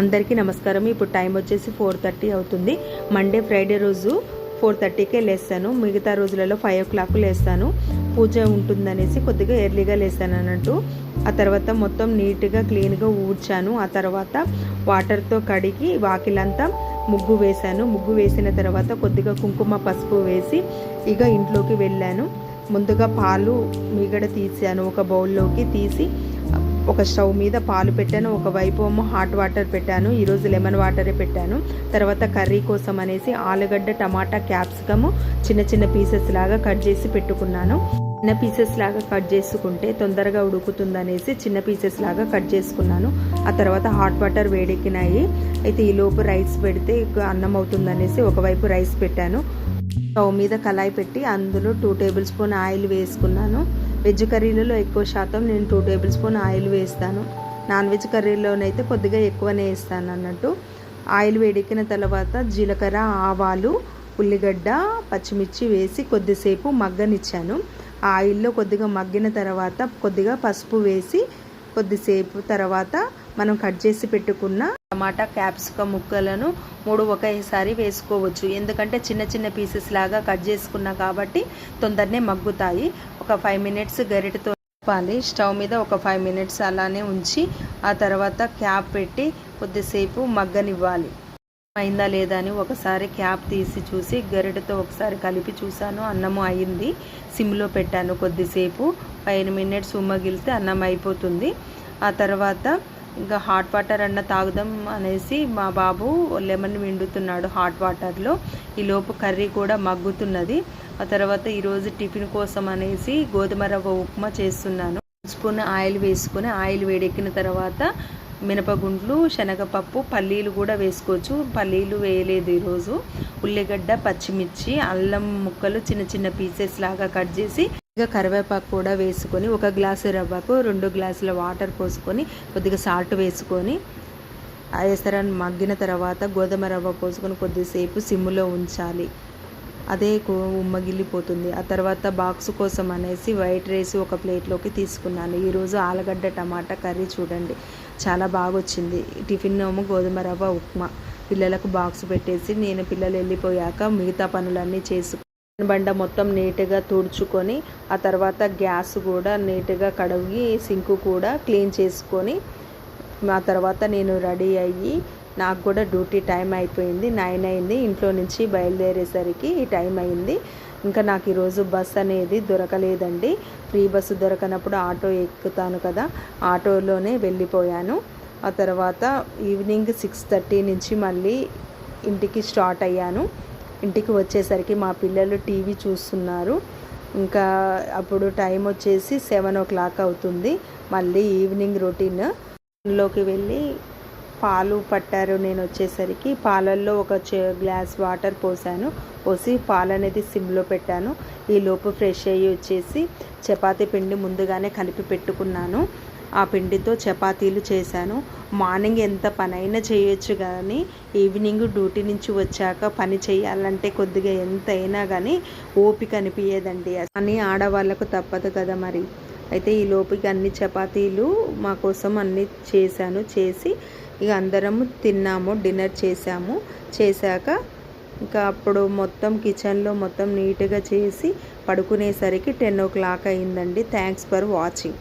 అందరికీ నమస్కారం. ఇప్పుడు టైం వచ్చేసి ఫోర్ థర్టీ అవుతుంది. మండే ఫ్రైడే రోజు ఫోర్ థర్టీకే లేస్తాను. మిగతా రోజులలో ఫైవ్ ఓ క్లాక్ లేస్తాను. పూజ ఉంటుందనేసి కొద్దిగా ఎర్లీగా లేస్తాను అన్నట్టు. ఆ తర్వాత మొత్తం నీట్గా క్లీన్గా ఊడ్చాను. ఆ తర్వాత వాటర్తో కడిగి వాకిలంతా ముగ్గు వేశాను. ముగ్గు వేసిన తర్వాత కొద్దిగా కుంకుమ పసుపు వేసి ఇక ఇంట్లోకి వెళ్ళాను. ముందుగా పాలు మీగడ తీసాను ఒక బౌల్లోకి తీసి ఒక స్టవ్ మీద పాలు పెట్టాను ఒకవైపు ఏమో హాట్ వాటర్ పెట్టాను ఈరోజు లెమన్ వాటరే పెట్టాను. తర్వాత కర్రీ కోసం అనేసి ఆలుగడ్డ టమాటా క్యాప్సికము చిన్న చిన్న పీసెస్ లాగా కట్ చేసి పెట్టుకున్నాను. చిన్న పీసెస్ లాగా కట్ చేసుకుంటే తొందరగా ఉడుకుతుంది అనేసి చిన్న పీసెస్ లాగా కట్ చేసుకున్నాను. ఆ తర్వాత హాట్ వాటర్ వేడెక్కినాయి. అయితే ఈ లోపు రైస్ పెడితే అన్నం అవుతుంది అనేసి ఒకవైపు రైస్ పెట్టాను. స్టవ్ మీద కళాయి పెట్టి అందులో టూ టేబుల్ స్పూన్ ఆయిల్ వేసుకున్నాను. వెజ్ కర్రీలలో ఎక్కువ శాతం నేను టూ టేబుల్ స్పూన్ ఆయిల్ వేస్తాను. నాన్ వెజ్ కర్రీలోనైతే కొద్దిగా ఎక్కువనే వేస్తాను అన్నట్టు. ఆయిల్ వేడెక్కిన తర్వాత జీలకర్ర ఆవాలు ఉల్లిగడ్డ పచ్చిమిర్చి వేసి కొద్దిసేపు మగ్గనిచ్చాను. ఆ ఆయిల్లో కొద్దిగా మగ్గిన తర్వాత కొద్దిగా పసుపు వేసి కొద్దిసేపు తర్వాత మనం కట్ చేసి పెట్టుకున్న టమాటా క్యాప్సికం ముక్కలను మూడు ఒకేసారి వేసుకోవచ్చు. ఎందుకంటే చిన్న చిన్న పీసెస్ లాగా కట్ చేసుకున్నా కాబట్టి తొందరనే మగ్గుతాయి. ఒక ఫైవ్ మినిట్స్ గరిటతో పాలి స్టవ్ మీద ఒక ఫైవ్ మినిట్స్ అలానే ఉంచి ఆ తర్వాత క్యాప్ పెట్టి కొద్దిసేపు మగ్గనివ్వాలి. అయిందా లేదా అని ఒకసారి క్యాప్ తీసి చూసి గరిటతో ఒకసారి కలిపి చూశాను. అన్నము అయింది. సిమ్లో పెట్టాను కొద్దిసేపు. ఫైవ్ మినిట్స్ ఉమ్మగిలితే అన్నం అయిపోతుంది. ఆ తర్వాత ఇంకా హాట్ వాటర్ అన్న తాగుదాం అనేసి మా బాబు లెమన్ విండుతున్నాడు హాట్ వాటర్లో. ఈలోపు కర్రీ కూడా మగ్గుతున్నది. ఆ తర్వాత ఈరోజు టిఫిన్ కోసం అనేసి గోధుమ రవ్వ ఉప్మా చేస్తున్నాను. స్పూన్ ఆయిల్ వేసుకొని ఆయిల్ వేడెక్కిన తర్వాత మినపగుండ్లు శనగపప్పు పల్లీలు కూడా వేసుకోవచ్చు. పల్లీలు వేయలేదు ఈరోజు. ఉల్లిగడ్డ పచ్చిమిర్చి అల్లం ముక్కలు చిన్న చిన్న పీసెస్ లాగా కట్ చేసి కొద్దిగా కరివేపాకు కూడా వేసుకొని ఒక గ్లాసు రవ్వకు రెండు గ్లాసుల వాటర్ పోసుకొని కొద్దిగా సాల్ట్ వేసుకొని ఎసరని మగ్గిన తర్వాత గోధుమ రవ్వ పోసుకొని కొద్దిసేపు సిమ్లో ఉంచాలి. అదే ఉమ్మగిల్లిపోతుంది. ఆ తర్వాత బాక్స్ కోసం అనేసి వైట్ రైస్ ఒక ప్లేట్లోకి తీసుకున్నాను. ఈరోజు ఆలుగడ్డ టమాటా కర్రీ చూడండి. చాలా బాగా వచ్చింది టిఫిన్ ఏమో గోధుమ రవ్వ ఉప్మా. పిల్లలకు బాక్స్ పెట్టేసి నేను పిల్లలు వెళ్ళిపోయాక మిగతా పనులన్నీ చేసుకు బండ మొత్తం నీట్గా తుడుచుకొని ఆ తర్వాత గ్యాస్ కూడా నీట్గా కడిగి సింక్ కూడా క్లీన్ చేసుకొని ఆ తర్వాత నేను రెడీ అయ్యి నాకు కూడా డ్యూటీ టైం అయిపోయింది నైన్ అయింది ఇంట్లో నుంచి బయలుదేరేసరికి ఈ టైం అయింది. ఇంకా నాకు ఈరోజు బస్ అనేది దొరకలేదండి. ఫ్రీ బస్సు దొరకనప్పుడు ఆటో ఎక్కుతాను కదా ఆటోలోనే వెళ్ళిపోయాను. ఆ తర్వాత ఈవినింగ్ సిక్స్ థర్టీ నుంచి మళ్ళీ ఇంటికి స్టార్ట్ అయ్యాను. ఇంటికి వచ్చేసరికి మా పిల్లలు టీవీ చూస్తున్నారు. ఇంకా అప్పుడు టైం వచ్చేసి సెవెన్ ఓ క్లాక్ అవుతుంది. మళ్ళీ ఈవినింగ్ రొటీన్. లోకి వెళ్ళి పాలు పట్టారు. నేను వచ్చేసరికి పాలల్లో ఒక గ్లాస్ వాటర్ పోసాను. పోసి పాలు అనేది సిమ్లో పెట్టాను. ఈ లోపు ఫ్రెష్ అయ్యి వచ్చేసి చపాతీ పిండి ముందుగానే కలిపి పెట్టుకున్నాను. ఆ పిండితో చపాతీలు చేశాను. మార్నింగ్ ఎంత పనైనా చేయొచ్చు కానీ ఈవినింగ్ డ్యూటీ నుంచి వచ్చాక పని చేయాలంటే కొద్దిగా ఎంత అయినా కానీ ఓపిక అనిపించేదండి అని ఆడవాళ్ళకు తప్పదు కదా మరి. అయితే ఈ లోపుకి అన్ని చపాతీలు మా కోసం అన్ని చేశాను. చేసి ఇక అందరము తిన్నాము డిన్నర్ చేసాము చేశాక ఇంకా అప్పుడు మొత్తం కిచెన్లో మొత్తం నీట్గా చేసి పడుకునేసరికి టెన్ ఓ క్లాక్ అయిందండి. Thanks for watching.